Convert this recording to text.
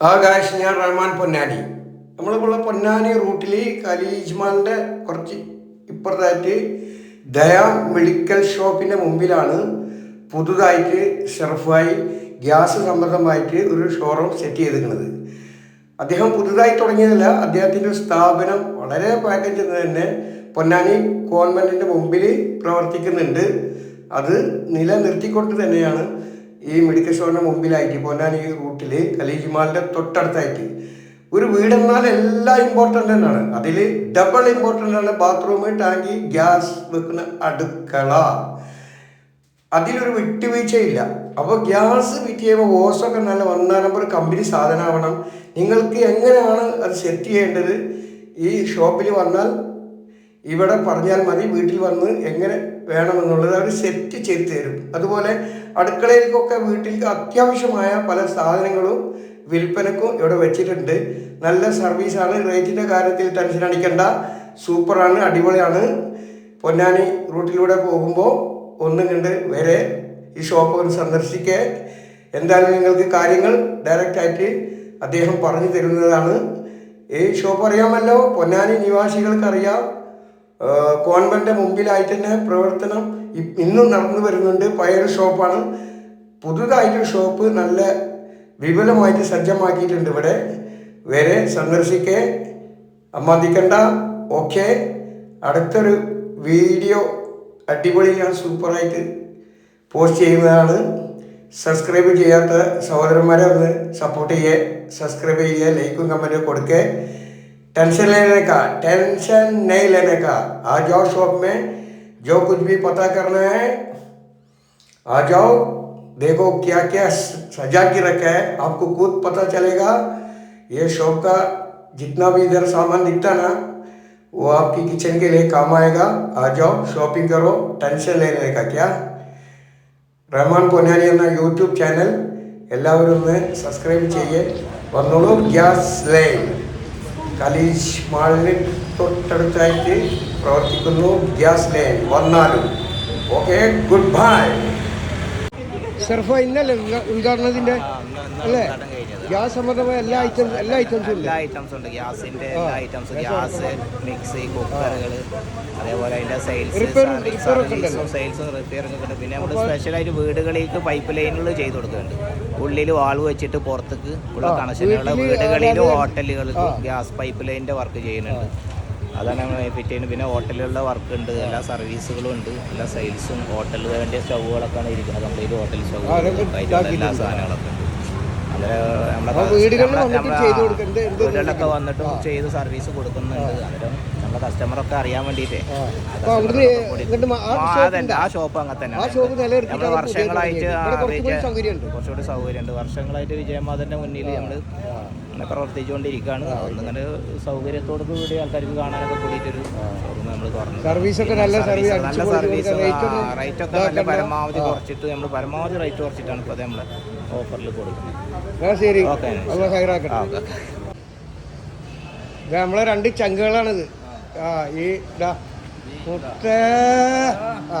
ആ കാശ് ഞാൻ റഹ്മാൻ പൊന്നാനി. നമ്മളിപ്പോൾ പൊന്നാനി റൂട്ടിൽ കലീജ്മാലിന്റെ കുറച്ച് ഇപ്പുറത്തായിട്ട് ദയാ മെഡിക്കൽ ഷോപ്പിന്റെ മുമ്പിലാണ് പുതുതായിട്ട് ഷെർഫായി ഗ്യാസ് സംബന്ധമായിട്ട് ഒരു ഷോറൂം സെറ്റ് ചെയ്തിരിക്കുന്നത്. അദ്ദേഹം പുതുതായി തുടങ്ങിയതല്ല അദ്ദേഹത്തിന്റെ സ്ഥാപനം വളരെ പാക്കേജ് തന്നെ പൊന്നാനി ഗവൺമെന്റിന്റെ മുമ്പിൽ പ്രവർത്തിക്കുന്നുണ്ട്. അത് നിലനിർത്തിക്കൊണ്ട് തന്നെയാണ് ഈ മെഡിക്കൽ സ്റ്റോറിന് മുമ്പിലായിട്ട് പൊന്നാനി റൂട്ടിൽ കലീജിമാലിന്റെ തൊട്ടടുത്തായിട്ട് ഒരു വീടെന്നാൽ എല്ലാം ഇമ്പോർട്ടന്റ് തന്നെയാണ്. അതിൽ ഡബിൾ ഇമ്പോർട്ടന്റ് ആണ്. ബാത്റൂം ടാങ്കി ഗ്യാസ് വെക്കുന്ന അടുക്കള. അതിലൊരു വിട്ടുവീഴ്ചയില്ല. അപ്പോൾ ഗ്യാസ് ഫിറ്റ് ചെയ്യുമ്പോൾ ഓസൊക്കെ നല്ല ഒന്നാം നമ്പർ കമ്പനി സാധനമാവണം. നിങ്ങൾക്ക് എങ്ങനെയാണ് അത് സെറ്റ് ചെയ്യേണ്ടത്? ഈ ഷോപ്പിൽ വന്നാൽ ഇവിടെ പറഞ്ഞാൽ മതി വീട്ടിൽ വന്ന് എങ്ങനെ വേണമെന്നുള്ളത് അവർ സെറ്റ് ചെയ്ത് തരും. അതുപോലെ അടുക്കളയിലേക്കൊക്കെ വീട്ടിൽ അത്യാവശ്യമായ പല സാധനങ്ങളും വിൽപ്പനക്കും ഇവിടെ വെച്ചിട്ടുണ്ട്. നല്ല സർവീസാണ് റേറ്റിന്റെ കാര്യത്തിൽ ടെൻഷൻ അടിക്കണ്ട. സൂപ്പറാണ് അടിപൊളിയാണ്. പൊന്നാനി റൂട്ടിലൂടെ പോകുമ്പോൾ ഒന്നും കണ്ട് വരെ ഈ ഷോപ്പ് ഒന്ന് സന്ദർശിക്കേ. എന്തായാലും നിങ്ങൾക്ക് കാര്യങ്ങൾ ഡയറക്റ്റായിട്ട് അദ്ദേഹം പറഞ്ഞു തരുന്നതാണ്. ഈ ഷോപ്പ് അറിയാമല്ലോ? പൊന്നാനി നിവാസികൾക്കറിയാം. കോൺവെന്റെ മുമ്പിലായിട്ട് തന്നെ പ്രവർത്തനം ഇന്നും നടന്നു വരുന്നുണ്ട് പഴയൊരു ഷോപ്പാണ് പുതുതായിട്ടൊരു ഷോപ്പ് നല്ല വിപുലമായിട്ട് സജ്ജമാക്കിയിട്ടുണ്ട് ഇവിടെ വരെ സന്ദർശിക്കേ അമ്മതിക്കണ്ട ഓക്കെ അടുത്തൊരു വീഡിയോ അടിപൊളി ഞാൻ സൂപ്പറായിട്ട് പോസ്റ്റ് ചെയ്യുന്നതാണ് സബ്സ്ക്രൈബ് ചെയ്യാത്ത സഹോദരന്മാരെ ഒന്ന് സപ്പോർട്ട് ചെയ്യേ സബ്സ്ക്രൈബ് ചെയ്യുക ലൈക്കും കമൻറ്റും കൊടുക്കേ टेंशन लेने का टेंशन नहीं लेने का आ जाओ शॉप में जो कुछ भी पता करना है आ जाओ देखो क्या क्या सजा के रखा है आपको खुद पता चलेगा ये शॉप का जितना भी इधर सामान दिखता ना वो आपकी किचन के लिए काम आएगा आ जाओ शॉपिंग करो टेंशन लेने का क्या റഹ്മാൻ പൊന്നാനി എന്ന യൂട്യൂബ് ചാനൽ എല്ലാവരും ഒന്ന് സബ്സ്ക്രൈബ് ചെയ്യേ വന്നോളൂ ഗ്യാസ് ലൈൻ കലീഷ് മാളിന് തൊട്ടടുത്തായിട്ട് പ്രവർത്തിക്കുന്നു. ഗ്യാസ് ലൈൻ വന്നാലും. ഓക്കെ ഗുഡ് ബൈ സർഫ ഇന്നല്ലേ ഉദ്ഘാടനത്തിന്റെ? അല്ലേ? ഗ്യാസ് സംബന്ധമായ എല്ലാ ഐറ്റംസ് എല്ലാ ഐറ്റംസും എല്ലാ ഐറ്റംസ് ഉണ്ട്. ഗ്യാസിന്റെ എല്ലാ ഐറ്റംസ്. ഗ്യാസ് മിക്സി കുക്കറുകൾ അതേപോലെ അതിന്റെ സെയിൽസ്. സർവീസും സെയിൽസും റിപ്പയറിംഗ് ഒക്കെ ഉണ്ട്. പിന്നെ നമ്മൾ സ്പെഷ്യലായിട്ട് വീടുകളിലേക്ക് പൈപ്പ് ലൈനുകൾ ചെയ്തു കൊടുക്കുന്നുണ്ട്. ഉള്ളിൽ വാൾവ് വെച്ചിട്ട് പുറത്തേക്ക് ഉള്ള കണക്ഷനുള്ള കണക്ഷനുകൾ വീടുകളിലും ഹോട്ടലുകൾക്കും ഗ്യാസ് പൈപ്പ് ലൈനിന്റെ വർക്ക് ചെയ്യുന്നുണ്ട്. അതാണ് നമ്മൾ ഫിറ്റ് ചെയ്യുന്നത്. പിന്നെ ഹോട്ടലുകളുടെ വർക്ക് ഉണ്ട് എല്ലാ സർവീസുകളും ഉണ്ട് എല്ലാ സെയിൽസും ഹോട്ടലിൽ വേണ്ടിയ സ്റ്റൗകളൊക്കെയാണ് ഇരിക്കുന്നത്. കംപ്ലീറ്റ് ഹോട്ടൽ സ്റ്റൗ എല്ലാ. സാധനങ്ങളൊക്കെ ഉണ്ട് അന്നേരം നമ്മളെ ആ, വീടുകളിൽ നമ്മളെ- വന്നിട്ട് നമ്മളെ- ചെയ്ത് കൊടുക്കുന്നത് എന്ത് വീടുകളിലൊക്കെ വന്നിട്ടും ചെയ്ത് സർവീസ് കൊടുക്കുന്നുണ്ട്. അന്നേരം നമ്മുടെ കസ്റ്റമറൊക്കെ അറിയാൻ വേണ്ടിയിട്ടേ മാ- ആ ഷോപ്പ് അങ്ങനെ തന്നെ നമ്മൾ വർഷങ്ങളായിട്ട് കുറച്ചുകൂടി സൗകര്യമുണ്ട്. വർഷങ്ങളായിട്ട് വിജയമാതന്റെ മുന്നിൽ നമ്മൾ അങ്ങനെ പ്രവർത്തിച്ചുകൊണ്ടിരിക്കുകയാണ്. അങ്ങനെ സൗകര്യത്തോടു കൂടി ആൾക്കാർക്ക് കാണാനൊക്കെ കൂടിയിട്ടൊരു ഷോറൂം നമ്മൾ തുറന്നു. സർവീസ് ഒക്കെ നല്ല സർവീസ് നല്ല സർവീസ് റേറ്റ് ഒക്കെ നല്ല പരമാവധി കുറച്ചിട്ട് നമ്മൾ പരമാവധി റേറ്റ് കുറച്ചിട്ടാണ് ഇപ്പോൾ നമ്മൾ ഓഫറിൽ കൊടുക്കുന്നത് ശരി. നമ്മളെ രണ്ട് ചങ്കുകളാണിത്. ആ ഈ മുട്ട ആ.